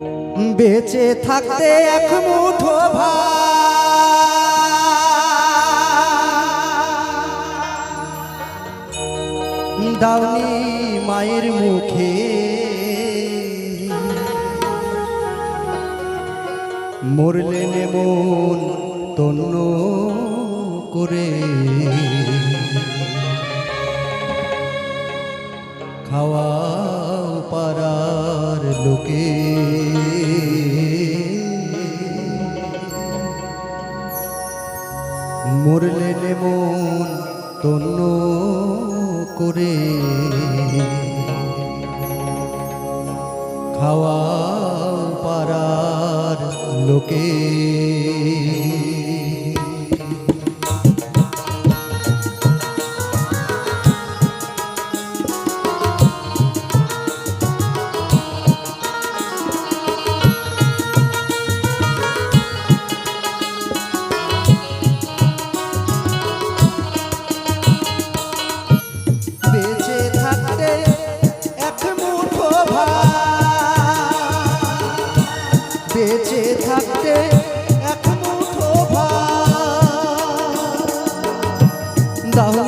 বেঁচে থাকতে এক মুঠো দাওনি মায়ের মুখে। মরলেন মন তন্ন করে। খাওয়া পারার লোকে মরলে মন তন্ন করে। খাওয়া পারার লোকে।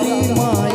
দাহনি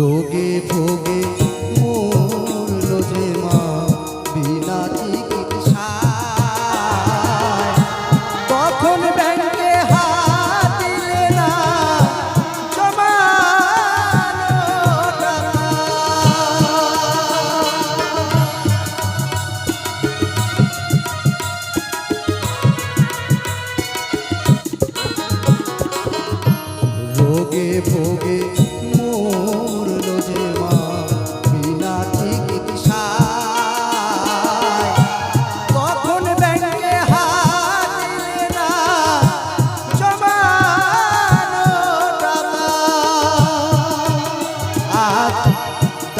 रोगे भोगे।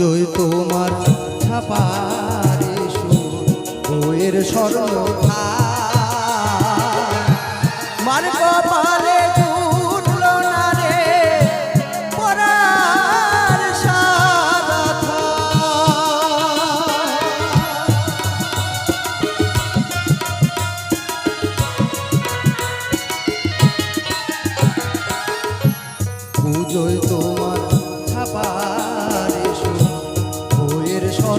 পুজোয় তোমার ছাপারে সুর বইয়ের স্বর্ণ মার কপালে। পুজোয় তোমার ছাপারে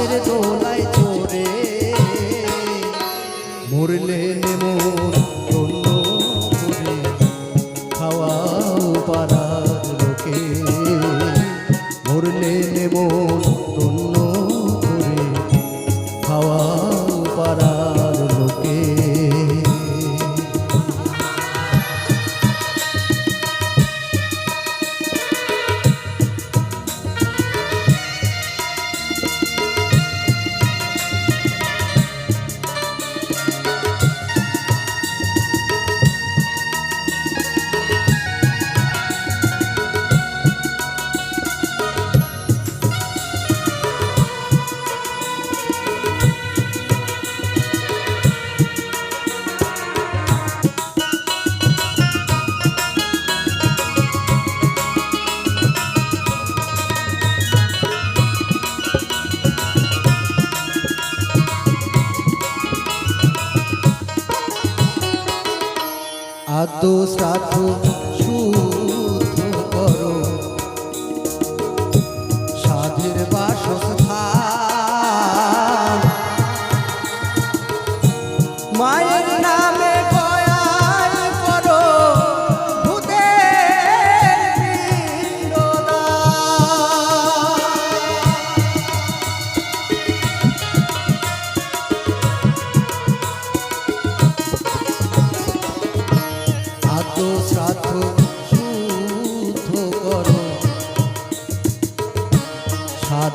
বাঁশের দোলায় চড়ে। মরলে নেমন આ તો સાધુ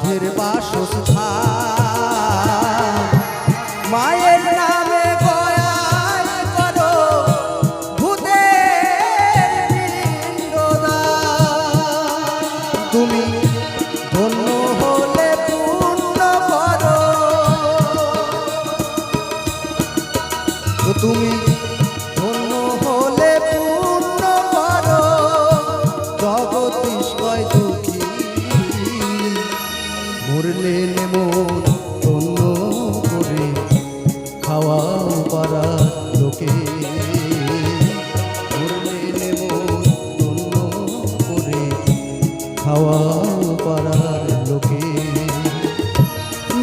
সাধের বাসস্থান। মরলে নেমন ধন্য করে খাওয়াও পারা লোকে। মরলে নেমন ধন্য করে খাওয়াও পাড়ার লোকে।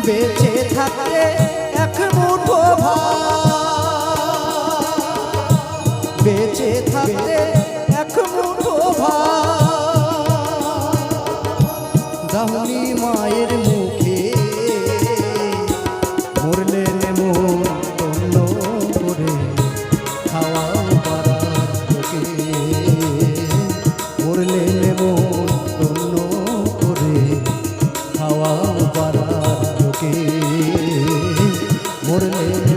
বেঁচে থাকলে এক মুঠো ভাত। বেঁচে থাকলে করলে মন তন্ন করে খাওয়া পাড়ার তোকে। করলে মন তন্ন করে খাওয়া পাড়ার তোকে। মরলে